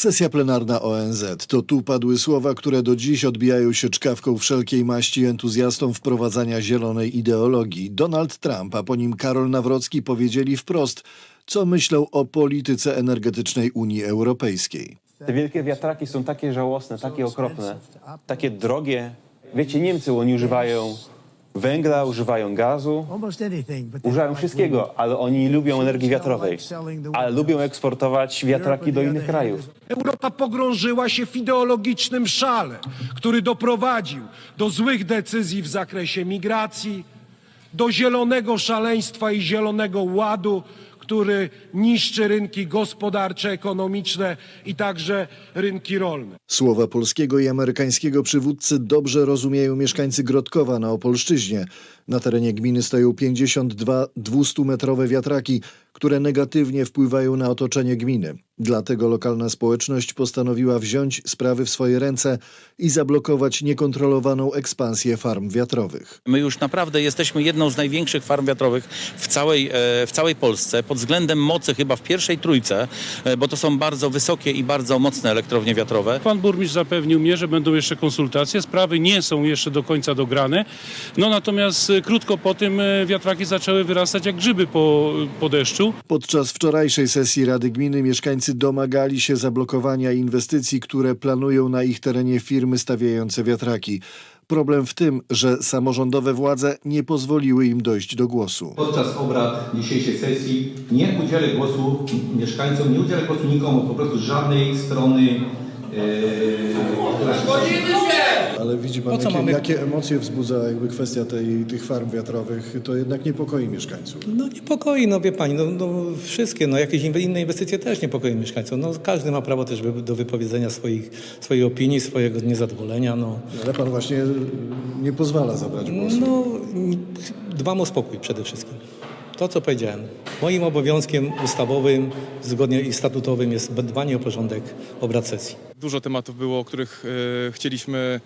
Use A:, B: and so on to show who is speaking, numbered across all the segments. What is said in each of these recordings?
A: Sesja plenarna ONZ. To tu padły słowa, które do dziś odbijają się czkawką wszelkiej maści entuzjastom wprowadzania zielonej ideologii. Donald Trump, a po nim Karol Nawrocki powiedzieli wprost, co myślą o polityce energetycznej Unii Europejskiej.
B: Te wielkie wiatraki są takie żałosne, takie okropne, takie drogie. Wiecie, Niemcy oni używają węgla, używają gazu, używają wszystkiego, ale oni lubią energii wiatrowej, ale lubią eksportować wiatraki do innych krajów.
C: Europa pogrążyła się w ideologicznym szale, który doprowadził do złych decyzji w zakresie migracji, do zielonego szaleństwa i zielonego ładu, który niszczy rynki gospodarcze, ekonomiczne i także rynki rolne.
A: Słowa polskiego i amerykańskiego przywódcy dobrze rozumieją mieszkańcy Grodkowa na Opolszczyźnie. Na terenie gminy stoją 52 200-metrowe wiatraki, które negatywnie wpływają na otoczenie gminy. Dlatego lokalna społeczność postanowiła wziąć sprawy w swoje ręce i zablokować niekontrolowaną ekspansję farm wiatrowych.
D: My już naprawdę jesteśmy jedną z największych farm wiatrowych w całej, e, w całej Polsce. Pod względem mocy chyba w pierwszej trójce, e, bo to są bardzo wysokie i bardzo mocne elektrownie wiatrowe.
E: Pan burmistrz zapewnił mnie, że będą jeszcze konsultacje. Sprawy nie są jeszcze do końca dograne. No natomiast e, krótko po tym e, wiatraki zaczęły wyrastać jak grzyby po, po deszczu.
A: Podczas wczorajszej sesji Rady Gminy mieszkańcy domagali się zablokowania inwestycji, które planują na ich terenie firmy stawiające wiatraki. Problem w tym, że samorządowe władze nie pozwoliły im dojść do głosu.
F: Podczas obrad dzisiejszej sesji nie udzielę głosu mieszkańcom, nie udzielę głosu nikomu, po prostu żadnej strony, e, która
A: Ale widzi pan, jakie, jakie emocje wzbudza jakby kwestia tej, tych farm wiatrowych, to jednak niepokoi mieszkańców.
G: No niepokoi, no wie pani, no, no wszystkie, no jakieś inne inwestycje też niepokoją mieszkańców. No każdy ma prawo też do wypowiedzenia swoich, swojej opinii, swojego niezadowolenia, no.
A: Ale pan właśnie nie pozwala zabrać głosu.
G: No dbam o spokój przede wszystkim. To, co powiedziałem. Moim obowiązkiem ustawowym, zgodnie i statutowym jest dbanie o porządek obrad sesji.
H: Dużo tematów było, o których e, chcieliśmy,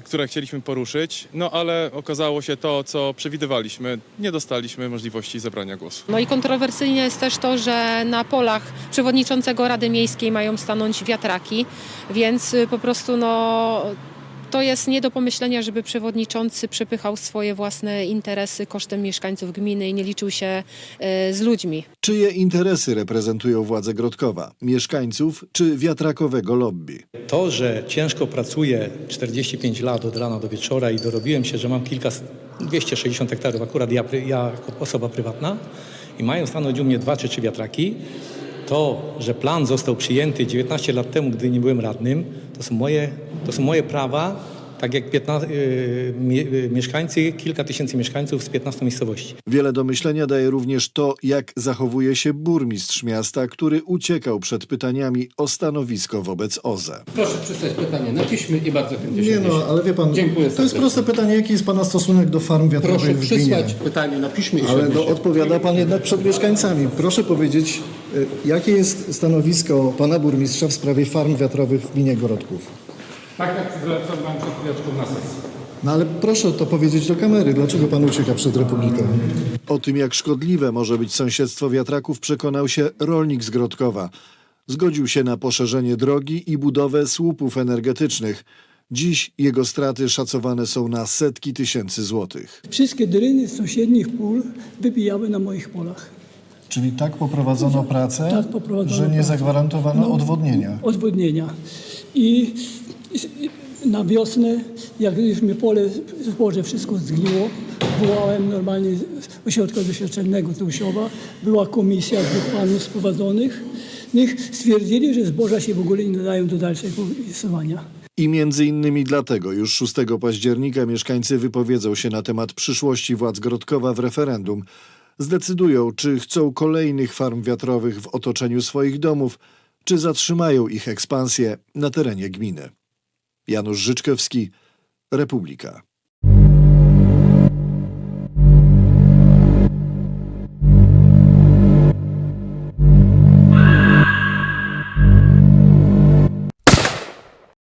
H: które chcieliśmy poruszyć, no ale okazało się to, co przewidywaliśmy. Nie dostaliśmy możliwości zabrania głosu.
I: No i kontrowersyjne jest też to, że na polach przewodniczącego Rady Miejskiej mają stanąć wiatraki, więc y, po prostu no to jest nie do pomyślenia, żeby przewodniczący przepychał swoje własne interesy kosztem mieszkańców gminy i nie liczył się y, z ludźmi.
A: Czyje interesy reprezentują władze Grodkowa? Mieszkańców czy wiatrakowego lobby?
G: To, że ciężko pracuję 45 lat od rana do wieczora i dorobiłem się, że mam kilka, 260 hektarów, akurat ja, ja jako osoba prywatna i mają stanąć u mnie dwa czy trzy wiatraki, to, że plan został przyjęty 19 lat temu, gdy nie byłem radnym, to są moje, to są moje prawa, tak jak 15, yy, mie- yy, mieszkańcy, kilka tysięcy mieszkańców z 15 miejscowości.
A: Wiele do myślenia daje również to, jak zachowuje się burmistrz miasta, który uciekał przed pytaniami o stanowisko wobec OZE.
J: Proszę przysłać pytanie na piśmie i bardzo chętnie się
K: Nie no,
J: odniesie.
K: ale wie pan,
J: Dziękuję
K: to jest
J: serdecznie.
K: proste pytanie, jaki jest pana stosunek do farm wiatrowych
J: Proszę
K: w gminie?
J: przysłać pytanie na piśmie i się
K: Ale no,
J: odniesie.
K: odpowiada pan jednak przed mieszkańcami. Proszę powiedzieć, y, jakie jest stanowisko pana burmistrza w sprawie farm wiatrowych w gminie Gorodków?
J: Tak jak zalecam przed chwileczką na sesji.
K: No ale proszę to powiedzieć do kamery. Dlaczego pan ucieka przed Republiką?
A: O tym, jak szkodliwe może być sąsiedztwo wiatraków, przekonał się rolnik z Grodkowa. Zgodził się na poszerzenie drogi i budowę słupów energetycznych. Dziś jego straty szacowane są na setki tysięcy złotych.
L: Wszystkie dryny z sąsiednich pól wybijały na moich polach.
K: Czyli tak poprowadzono pracę,
L: Tak poprowadzono
K: że nie
L: pracę.
K: zagwarantowano
L: No.
K: odwodnienia.
L: Odwodnienia. I na wiosnę, jak już mi pole zboże wszystko zgniło, wołałem normalnie z ośrodka doświadczalnego Tusiowa. Była komisja dwóch panów sprowadzonych. Stwierdzili, że zboża się w ogóle nie nadają do dalszego stosowania.
A: I między innymi dlatego już 6 października mieszkańcy wypowiedzą się na temat przyszłości władz Grodkowa w referendum. Zdecydują, czy chcą kolejnych farm wiatrowych w otoczeniu swoich domów, czy zatrzymają ich ekspansję na terenie gminy. Janusz Życzkowski, Republika.